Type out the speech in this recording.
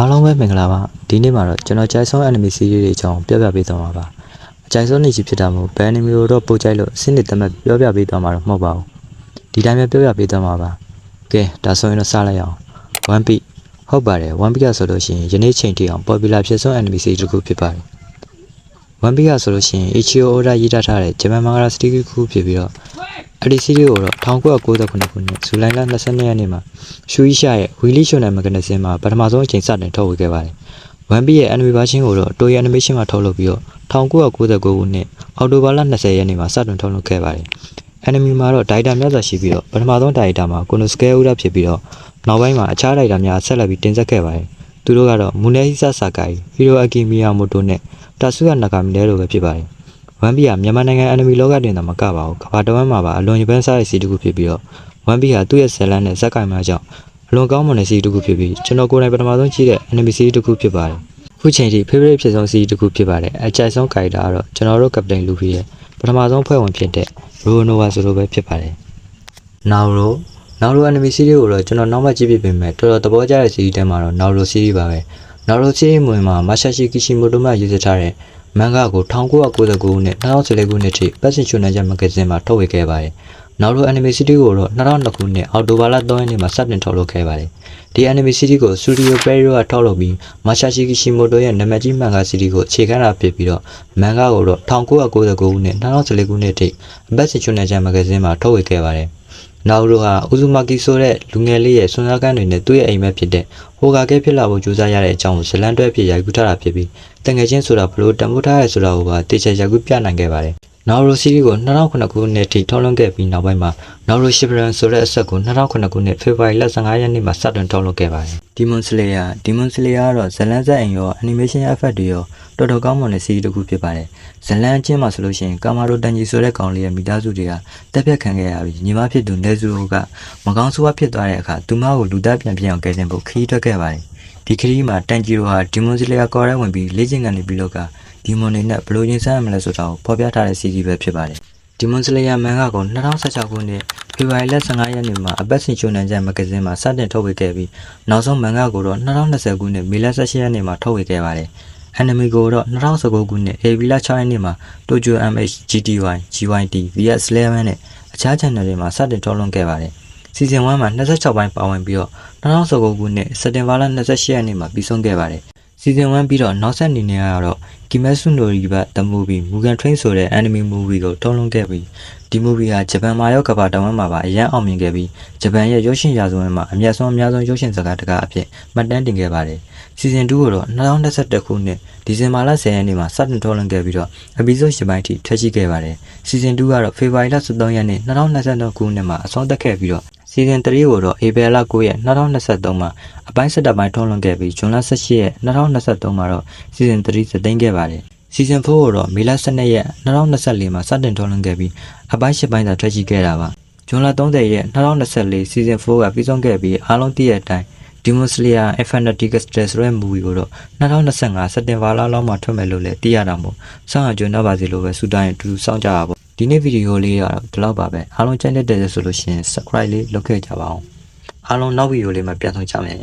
အားလုံးပဲမင်္ဂလာပါဒီနေ့မှာတော့ကျွန်တော်ကြိုက်ဆုံး anime series တွေအကြောင်းပြောပြပေးသွားမှာပါအကြိုက်ဆုံးနေချီဖြစ်တာမို့ဘယ် anime ကိုတော့ပို့ကြိုက်လို့အစနစ်တမတ်ပြောပြပေးသွားမှာတော့မဟုတ်ပါဘူးဒီတိုင်းပဲပြောပြပေးသွားမှာပါကဲဒါဆိုရင်တော့စလိုက်အောင် One Piece ဟုတ်ပါတယ် One Piece ကဆိုလို့ရှိရင်ယနေ့ချိန်ထိအောင် popular ဖြစ်ဆုံး anime series တစ်ခုဖြစ်ပါတယ် One Piece ကဆိုလို့ရှိရင် Ichiro Oda ရေးသားထားတဲ့ဂျပန်မန်ဂါရာစတီးတစ်ခုဖြစ်ပြီးတော့ အဲ့ဒီ series ကိုတော့1998ခုနှစ်ဇူလိုင်လ22ရက်နေ့မှာရှူအီရှာရဲ့ Weekly Shonen Magazine မှာပထမဆုံးအချိန်စတင်ထုတ်ဝေခဲ့ပါတယ် One Piece ရဲ့ anime version ကိုတော့ Toei Animation မှာထုတ်လုပ်ပြီးတော့1999ခုနှစ်အောက်တိုဘာလ20ရက်နေ့မှာစတင်ထုတ်လုပ်ခဲ့ပါတယ်။ anime မှာတော့ director များစွာရှိပြီးတော့ပထမဆုံး director မှာ Konosuke Ura ဖြစ်ပြီးတော့နောက်ပိုင်းမှာအခြား director များဆက်လက်ပြီးတင်ဆက်ခဲ့ပါတယ်။သူတို့ကတော့ Munehisa Sakai, Hiroaki Miyamoto နဲ့ Tatsuya Nakamine တို့ပဲဖြစ်ပါတယ်။ One Piece ကမြန်မာနိုင်ငံ anime လောကတွင်သာမကပါဘူး။ကမ္ဘာတစ်ဝန်းမှာပါအလွန်ရပန်းစားတဲ့စီးတစ်ခုဖြစ်ပြီးတော့ One Piece ဟာသူ့ရဲ့ဇာတ်လမ်းနဲ့ဇာတ်ကိုင်မှကြောင့်အလွန်ကောင်းမွန်တဲ့စီးတစ်ခုဖြစ်ပြီးကျွန်တော်ကိုယ်တိုင်ပထမဆုံးကြည့်တဲ့ anime စီးတစ်ခုဖြစ်ပါတယ်။ခုချိန်ထိ favorite ဖြစ်ဆုံးစီးတစ်ခုဖြစ်ပါတယ်။အကြိုက်ဆုံး character ကတော့ကျွန်တော်တို့ Captain Luffy ရဲ့ပထမဆုံးဖွဲ့ဝင်ဖြစ်တဲ့ Ronoa ဆိုလိုပဲဖြစ်ပါတယ်။ Naruto Naruto anime series ကိုတော့ကျွန်တော်နောက်မှကြည့်ပြပေမဲ့တော်တော်သဘောကျတဲ့ series တဲမှာတော့ Naruto series ပါပဲ။ Naruto series ဝင်မှာ Masashi Kishimoto မှရေးစထားတဲ့ manga ကို1999ခုနှစ်2014ခုနှစ်ထိပတ်စင်ချွန်နယ်ချက်မဂ္ဂဇင်းမှာထုတ်ဝေခဲ့ပါတယ်။ Naruto anime series ကိုတော့2002ခုနှစ်အောက်တိုဘာလ3ရက်နေ့မှာစတင်ထုတ်လုပ်ခဲ့ပါတယ်။ဒီ anime series ကို Studio Pierrot ကထုတ်လုပ်ပြီး Masashi Kishimoto ရဲ့နာမည်ကြီး manga series ကိုအခြေခံတာဖြစ်ပြီးတော့ manga ကိုတော့1999ခုနှစ်2014ခုနှစ်ထိအပတ်စဉ်ချွန်နယ်ချက်မဂ္ဂဇင်းမှာထုတ်ဝေခဲ့ပါတယ်။ နောက်တို့ဟာဥဇူမာကီဆိုတဲ့လူငယ်လေးရဲ့စွမ်းစားကန်းတွေနဲ့သူ့ရဲ့အိမ်မက်ဖြစ်တဲ့ဟိုဂါကဲဖြစ်လာဖို့ကြိုးစားရတဲ့အကြောင်းကိုဇလန်တွဲအဖြစ်ရိုက်ကူးထားတာဖြစ်ပြီးတငယ်ချင်းဆိုတာဘလို့တန်ဖိုးထားရဲဆိုတာကိုပါတေချာရိုက်ကူးပြနိုင်ခဲ့ပါတယ်။ နောက်ရိုစီရီကို2009ခုနှစ်ထိထုတ်လွှင့်ခဲ့ပြီးနောက်ပိုင်းမှာနောက်ရိုရှစ်ဘရန်ဆိုတဲ့အဆက်ကို2009ခုနှစ်ဖေဖော်ဝါရီလ15ရက်နေ့မှာစတင်ထုတ်လွှင့်ခဲ့ပါတယ်။ Demon Slayer Demon Slayer ကတော့ဇလန်ဇက်အိမ်ရော animation effect တွေရောတော်တော်ကောင်းမွန်တဲ့စီးရီးတစ်ခုဖြစ်ပါတယ်။ဇလန်အချင်းမှာဆိုလို့ရှိရင်ကာမာရိုတန်ကြီးဆိုတဲ့ကောင်လေးရဲ့မိသားစုတွေကတက်ပြက်ခံခဲ့ရပြီးညီမဖြစ်သူနေဇူကမကောင်းဆိုးဝါးဖြစ်သွားတဲ့အခါသူမကိုလူသားပြန်ပြန်အောင်ကယ်တင်ဖို့ခရီးထွက်ခဲ့ပါတယ်။ဒီခရီးမှာတန်ဂျီရိုဟာဒီမွန်စလီယာကော်ရဲဝင်ပြီးလေ့ကျင့်ကန်နေပြီးတော့က ဒီမွန်တွေနဲ့ဘယ်လိုရင်ဆိုင်ရမလဲဆိုတာကိုဖော်ပြထားတဲ့စီးရီးပဲဖြစ်ပါတယ်။ဒီမွန်စလီယာမန်ဂါကို2016ခုနှစ်ဖေဖော်ဝါရီလ15ရက်နေ့မှာအပတ်စဉ်ချိုနန်ကျန်မဂ္ဂဇင်းမှာစတင်ထုတ်ဝေခဲ့ပြီးနောက်ဆုံးမန်ဂါကိုတော့2020ခုနှစ်မေလ18ရက်နေ့မှာထုတ်ဝေခဲ့ပါတယ်။ anime ကိုတော့2019ခုနှစ်ဧပြီလ6ရက်နေ့မှာ Tokyo MH GTY GYT VS11 နဲ့အခြား channel တွေမှာစတင်ထုတ်လွှင့်ခဲ့ပါတယ်။ season 1မှာ26ပိုင်းပါဝင်ပြီးတော့2019ခုနှစ်စက်တင်ဘာလ28ရက်နေ့မှာပြီးဆုံးခဲ့ပါတယ်။ season 1ပြီးတော့နောက်ဆက်အနေနဲ့ကတော့ Kimetsu no Yaiba The Movie Mugen Train ဆိုတဲ့ anime movie ကိုထုတ်လွှင့်ခဲ့ပြီးဒီ movie ဟာဂျပန်မှာရောကမ္ဘာတဝန်းမှာပါအရန်အောင်မြင်ခဲ့ပြီးဂျပန်ရဲ့ရုပ်ရှင်ရာဇဝင်မှာအမျက်ဆုံးအများဆုံးရုပ်ရှင်ဇာတ်ကားတစ်ကားအဖြစ်မှတ်တမ်းတင်ခဲ့ပါတယ်။ season 2ကိုတော့2021ခုနှစ်ဒီဇင်ဘာလ10ရက်နေ့မှာစတင်ထုတ်လွှင့်ခဲ့ပြီးတော့ episode 10ပိုင်းထိထွက်ရှိခဲ့ပါတယ်။ season 2ကတော့ဖေဖော်ဝါရီလ13ရက်နေ့2022ခုနှစ်မှာအဆုံးသတ်ခဲ့ပြီးတော့ season 3ကိုတော့ April လ9ရက်2023မှာအပိုင်း7ပိုင်းထုတ်လွှင့်ခဲ့ပြီးဇွန်လ18ရက်2023မှာတော့ season 3စသိမ်းခဲ့ပါတယ်။ season 4ကိုတော့မေလ12ရက်2024မှာစတင်ထုတ်လွှင့်ခဲ့ပြီးအပိုင်း10ပိုင်းသာထွက်ရှိခဲ့တာပါ။ဇွန်လ30ရက်2024 season 4ကပြီးဆုံးခဲ့ပြီးအားလုံးသိတဲ့အတိုင်း Demon Slayer Infinity Castle ဆိုတဲ့ movie ကိုတော့2025စက်တင်ဘာလလောက်မှာထွက်မယ်လို့လည်းသိရတာမို့စောင့်ရကြွနေပါစေလို့ပဲဆုတောင်းရင်အတူတူစောင့်ကြပါပေါ့ဒီနေ့ဗီဒီယိုလေးကတော့ဒီလောက်ပါပဲအားလုံးကြိုက်တဲ့တဲ့ဆိုလို့ရှိရင် subscribe လေးလုပ်ခဲ့ကြပါအောင်အားလုံးနောက်ဗီဒီယိုလေးမှာပြန်ဆောင်ကြမယ်